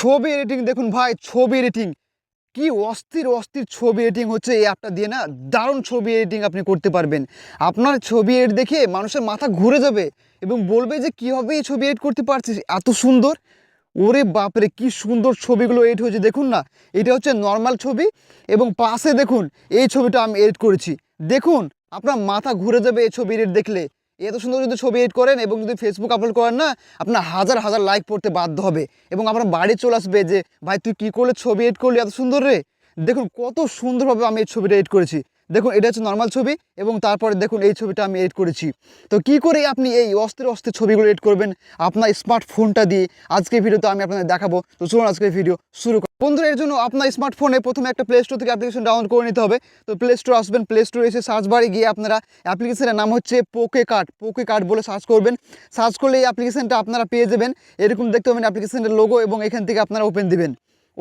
ছবি এডিটিং দেখুন ভাই, ছবি এডিটিং কি অস্থির অস্থির ছবি এডিটিং হচ্ছে এই অ্যাপটা দিয়ে না? দারুণ ছবি এডিটিং আপনি করতে পারবেন। আপনার ছবি এডিট দেখে মানুষের মাথা ঘুরে যাবে এবং বলবে যে, কীভাবে এই ছবি এডিট করতে পারছিস? এত সুন্দর? ওরে বাপরে, কি সুন্দর ছবিগুলো এডিট হয়েছে। দেখুন না, এটা হচ্ছে নর্মাল ছবি এবং পাশে দেখুন, এই ছবিটা আমি এডিট করেছি। দেখুন, আপনার মাথা ঘুরে যাবে এই ছবি এডিট দেখলে। এত সুন্দর যদি ছবি এড করেন এবং যদি ফেসবুক আপলোড করেন না, আপনার হাজার হাজার লাইক পড়তে বাধ্য হবে। এবং আপনার বাড়ি চলে আসবে যে, ভাই, তুই কী করলে ছবি এড করলি? এত সুন্দর রে! দেখুন, কত সুন্দরভাবে আমি এই ছবিটা এড করেছি। দেখুন, এটা হচ্ছে নর্মাল ছবি এবং তারপরে দেখুন, এই ছবিটা আমি এডিট করেছি। তো কি করে আপনি এই অস্থির অস্থির ছবিগুলো এডিট করবেন আপনার স্মার্টফোনটা দিয়ে? আজকে ভিডিওতে আমি আপনাদের দেখাবো। তো চলুন আজকে ভিডিও শুরু করি। বন্ধুরা, এর জন্য আপনার স্মার্টফোনে প্রথমে একটা প্লে স্টোর থেকে অ্যাপ্লিকেশন ডাউনলোড করে নিতে হবে। তো প্লে স্টোর আসবেন প্লে স্টোরে এসে সার্চ বারে গিয়ে আপনারা অ্যাপ্লিকেশনের নাম হচ্ছে পোকে কার্ড পোকে কার্ড বলে সার্চ করবেন। সার্চ করলে এই অ্যাপ্লিকেশনটা আপনারা পেয়ে যাবেন। এরকম দেখতে পাবেন অ্যাপ্লিকেশনের লোগো এবং এখান থেকে আপনারা ওপেন দিবেন।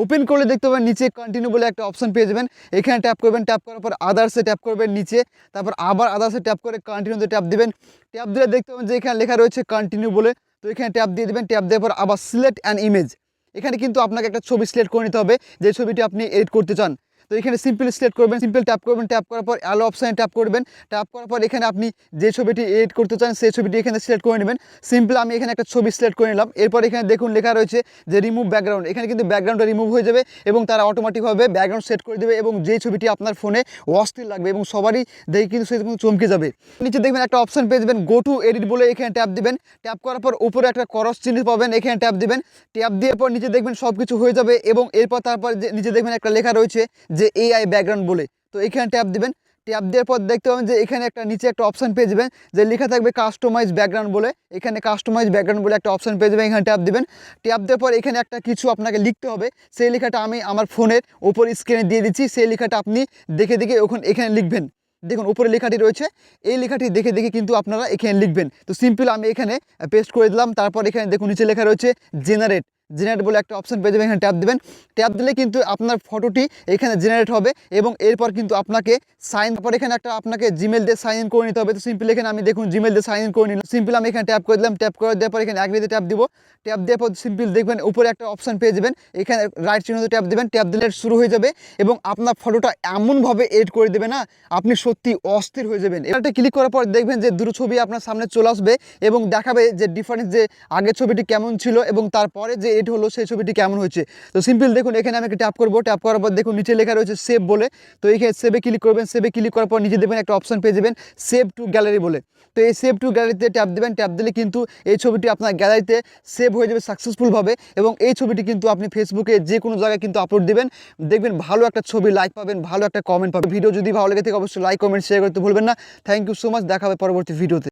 ওপেন করলে দেখতে পাবেন নিচে কন্টিনিউ বলে একটা অপশন পেয়ে যাবেন। এখানে ট্যাপ করবেন ট্যাপ করার পর আদার্সে ট্যাপ করবেন নিচে। তারপর আবার আদার্সে ট্যাপ করে কন্টিনিউতে ট্যাপ দেবেন। ট্যাপ দিলে দেখতে পাবেন যে এখানে লেখা রয়েছে কন্টিনিউ বলে। তো এখানে ট্যাপ দিয়ে দেবেন ট্যাপ দেওয়ার পর আবার সিলেক্ট অ্যান্ড ইমেজ এখানে কিন্তু আপনাকে একটা ছবি সিলেক্ট করে নিতে হবে। যে ছবিটি আপনি এডিট করতে চান। তো এখানে সিম্পল সিলেক্ট করবেন সিম্পল ট্যাপ করবেন ট্যাপ করার পর অ্যালো অপশানে ট্যাপ করবেন। ট্যাপ করার পর এখানে আপনি যে ছবিটি এডিট করতে চান, সেই ছবিটি এখানে সিলেক্ট করে নেবেন। সিম্পল আমি এখানে একটা ছবি সিলেক্ট করে নিলাম। এরপর এখানে দেখুন লেখা রয়েছে যে রিমুভ ব্যাকগ্রাউন্ড এখানে কিন্তু ব্যাকগ্রাউন্ডটা রিমুভ হয়ে যাবে এবং তারা অটোমেটিকভাবে ব্যাকগ্রাউন্ড সেট করে দেবে এবং যে ছবিটি আপনার ফোনে অস্থির লাগবে এবং সবারই দেখে কিন্তু সে চমকে যাবে। নিচে দেখবেন একটা অপশন পেয়ে যাবেন গো টু এডিট বলে এখানে ট্যাপ দিবেন। ট্যাপ করার পর উপরে একটা করস চিহ্ন পাবেন, এখানে ট্যাপ দিবেন। ট্যাপ দেওয়ার পর নিচে দেখবেন সব কিছু হয়ে যাবে এবং এরপর তারপর নিচে দেখবেন একটা লেখা রয়েছে যে এআই ব্যাকগ্রাউন্ড বলে। তো এখানে ট্যাপ দেবেন। ট্যাপ দেওয়ার পর দেখতে পাবেন যে এখানে একটা নিচে একটা অপশান পেয়ে যাবেন যে লেখা থাকবে কাস্টমাইজ ব্যাকগ্রাউন্ড বলে। এখানে কাস্টমাইজ ব্যাকগ্রাউন্ড বলে একটা অপশন পেয়ে যাবেন, এখানে ট্যাপ দেবেন। ট্যাপ দেওয়ার পর এখানে একটা কিছু আপনাকে লিখতে হবে। সেই লেখাটা আমি আমার ফোনের ওপর স্ক্রিনে দিয়ে দিচ্ছি। সেই লেখাটা আপনি দেখে দেখে ওখানে এখানে লিখবেন। দেখুন, উপরে লেখাটি রয়েছে। এই লেখাটি দেখে দেখে কিন্তু আপনারা এখানে লিখবেন। তো সিম্পল আমি এখানে পেস্ট করে দিলাম। তারপর এখানে দেখুন, নিচে লেখা রয়েছে জেনারেট জেনারেট বলে একটা অপশন পেয়ে যাবেন, এখানে ট্যাপ দেবেন। ট্যাপ দিলে কিন্তু আপনার ফটোটি এখানে জেনারেট হবে এবং এরপর কিন্তু আপনাকে সাইন পর এখানে একটা আপনাকে জিমেল দিয়ে সাইন ইন করে নিতে হবে। তো সিম্পল এখানে আমি দেখুন জিমেল দিয়ে সাইন ইন করে নিলাম। সিম্পল আমি এখানে ট্যাপ করে দিলাম। ট্যাপ করে দেওয়ার পর এখানে অ্যাগ্রিতে ট্যাপ দিব। ট্যাপ দেওয়ার পর সিম্পল দেখবেন উপরে একটা অপশন পেয়ে যাবেন। এখানে রাইট চিহ্নতে ট্যাপ দেবেন। ট্যাপ দিলে শুরু হয়ে যাবে এবং আপনার ফটোটা এমনভাবে এড করে দেবে না, আপনি সত্যি অস্থির হয়ে যাবেন। এটা ক্লিক করার পর দেখবেন যে দুটো ছবি আপনার সামনে চলে আসবে এবং দেখাবে যে ডিফারেন্স যে আগের ছবিটি কেমন ছিল এবং তারপরে যে এড হলো, সেই ছবিটি কেমন হয়েছে? তো সিম্পল দেখুন, এখানে আমি একটা ট্যাপ করব। ট্যাপ করার পর দেখুন, নিচে লেখা রয়েছে সেভ বলে। তো এখানে সেভে ক্লিক করবেন। সেভে ক্লিক করার পর নিচে দেবেন একটা অপশন পেয়ে যাবেন সেভ টু গ্যালারি বলে। তো এই সেভ টু গ্যালারিতে ট্যাপ দেবেন। ট্যাপ দিলে কিন্তু এই ছবিটি আপনার গ্যালারিতে সেভ হয়ে যাবে সাকসেসফুলভাবে এবং এই ছবিটি কিন্তু আপনি ফেসবুকে যে কোনো জায়গায় কিন্তু আপলোড দেবেন। দেখবেন ভালো একটা ছবি লাইক পাবেন, ভালো একটা কমেন্ট পাবেন। ভিডিও যদি ভালো লেগে থাকে, অবশ্যই লাইক কমেন্ট শেয়ার করতে ভুলবেন না। থ্যাংক ইউ সো মাচ দেখা হবে পরবর্তী ভিডিওতে